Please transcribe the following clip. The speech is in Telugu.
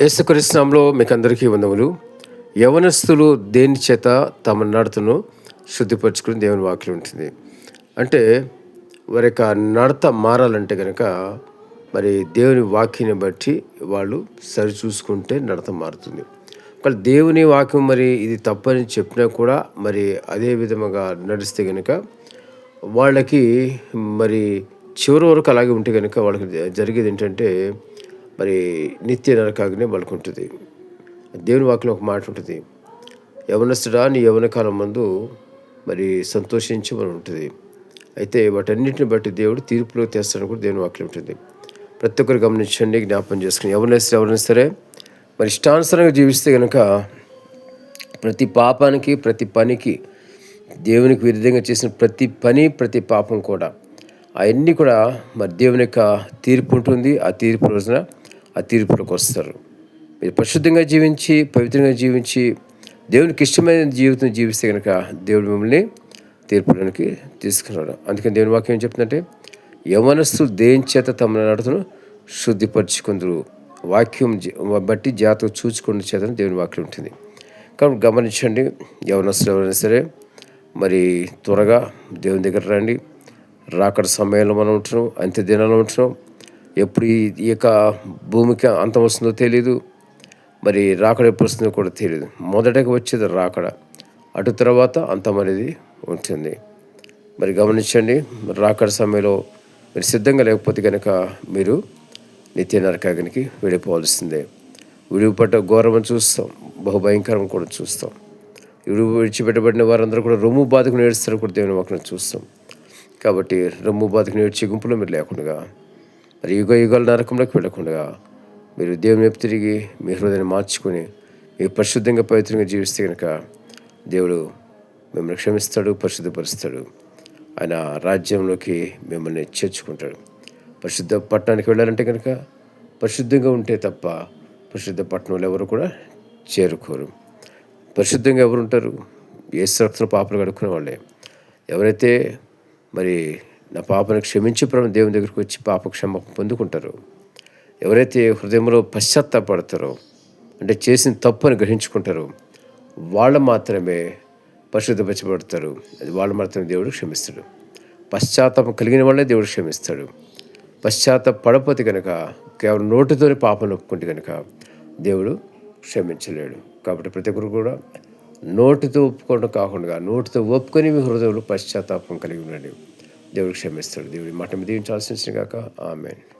యేసుకరిస్నాంలో మీకు అందరికీ వందములు. యవనస్తులు దేని చేత తమ నడతను శుద్ధిపరచుకుని దేవుని వాక్యం ఉంటుంది. అంటే వారి యొక్క నడత మారాలంటే కనుక మరి దేవుని వాక్యాన్ని బట్టి వాళ్ళు సరి చూసుకుంటే నడత మారుతుంది. ఒకవేళ దేవుని వాక్యం మరి ఇది తప్పని చెప్పినా కూడా మరి అదే విధముగా నడిస్తే కనుక వాళ్ళకి మరి చివరి వరకు అలాగే ఉంటే కనుక వాళ్ళకి జరిగేది ఏంటంటే మరి నిత్య నరకాగ్నే వాళ్ళకు ఉంటుంది దేవుని వాక్యం ఒక మాట ఉంటుంది. యవనస్తుడా నీ యవన కాలం మందు మరి సంతోషించి మనం ఉంటుంది. అయితే వాటన్నిటిని బట్టి దేవుడు తీర్పులో తెస్తాడని కూడా దేవుని వాక్యం ఉంటుంది. ప్రతి ఒక్కరు గమనించండి జ్ఞాపం చేసుకుని ఎవరినైనా ఎవరైనా సరే మరి ఇష్టానుసరంగా జీవిస్తే కనుక ప్రతి పాపానికి ప్రతి పనికి దేవునికి విరుద్ధంగా చేసిన ప్రతి పని ప్రతి పాపం కూడా అవన్నీ కూడా మరి దేవుని యొక్క తీర్పు ఉంటుంది. ఆ తీర్పు రోజున ఆ తీర్పులోకి వస్తారు. మీరు పరిశుద్ధంగా జీవించి పవిత్రంగా జీవించి దేవునికి ఇష్టమైన జీవితం జీవిస్తే కనుక దేవుడు మిమ్మల్ని తీర్పులోనికి తీసుకున్నాడు అందుకని దేవుని వాక్యం ఏం చెప్తుందంటే యవనస్తులు దేని చేత తమ నడతను శుద్ధిపరచుకుందరు. వాక్యం బట్టి జాతకు చూచుకున్న చేత దేవుని వాక్యం ఉంటుంది. కాబట్టి గమనించండి యవనస్తులు ఎవరైనా సరే మరి త్వరగా దేవుని దగ్గర రండి. రాకడ సమయంలో మనం ఉంటున్నాం అంత్య దినాలు ఉంటున్నాం. ఎప్పుడు ఈ యొక్క భూమికి అంతం వస్తుందో తెలియదు మరి రాకడ ఎప్పుడు వస్తుందో కూడా తెలియదు మొదటగా వచ్చేది రాకడ. అటు తర్వాత అంతం అనేది ఉంటుంది మరి గమనించండి రాకడ సమయంలో మీరు సిద్ధంగా లేకపోతే కనుక మీరు నిత్య నరకాగనికి వెళ్ళిపోవాల్సిందే విడిపడ్డ ఘోరం చూస్తాం బహుభయంకరం కూడా చూస్తాం. విడుపు విడిచిపెట్టబడిన వారందరూ కూడా రొమ్ము బాధకు నేడుస్తారు కూడా దేవుని వాటిని చూస్తాం. కాబట్టి రొమ్ము బాధకు నేర్చే గుంపులో మీరు లేకుండా మరి యుగ యుగాల నరకంలోకి వెళ్ళకుండా మీరు దేవుని వైపు తిరిగి మీ హృదయాన్ని మార్చుకొని మీరు పరిశుద్ధంగా పవిత్రంగా జీవిస్తే కనుక దేవుడు మిమ్మల్ని క్షమిస్తాడు పరిశుద్ధపరుస్తాడు. ఆయన రాజ్యంలోకి మిమ్మల్ని చేర్చుకుంటాడు. పరిశుద్ధ పట్టణానికి వెళ్ళాలంటే కనుక పరిశుద్ధంగా ఉంటే తప్ప పరిశుద్ధ పట్టణంలో ఎవరు కూడా చేరుకోరు. పరిశుద్ధంగా ఎవరు ఉంటారు? ఏ రక్తం పాపలు కడుక్కునే వాళ్ళే. ఎవరైతే మరి నా పాపను క్షమించి ప్రభు దేవుని దగ్గరికి వచ్చి పాప క్షమ పొందుకుంటారు. ఎవరైతే హృదయంలో పశ్చాత్తాపడతారో అంటే చేసిన తప్పుని గ్రహించుకుంటారో వాళ్ళు మాత్రమే పరిశుద్ధపరచబడతారు. అది వాళ్ళు మాత్రమే దేవుడు క్షమిస్తాడు. పశ్చాత్తాపం కలిగిన వాళ్ళే దేవుడు క్షమిస్తాడు. పశ్చాత్తాప పడపోతే కనుక కేవలం నోటితోనే పాపం ఒప్పుకుంటే కనుక దేవుడు క్షమించలేడు. కాబట్టి ప్రతి ఒక్కరు కూడా నోటితో ఒప్పుకోవడం కాకుండా నోటితో ఒప్పుకొని మీ హృదయంలో పశ్చాత్తాపం కలిగి ఉండండి. దేవుడు క్షమిస్తాడు. దేవుడి మాట దీవించాల్సిన కాక? ఆమెన్.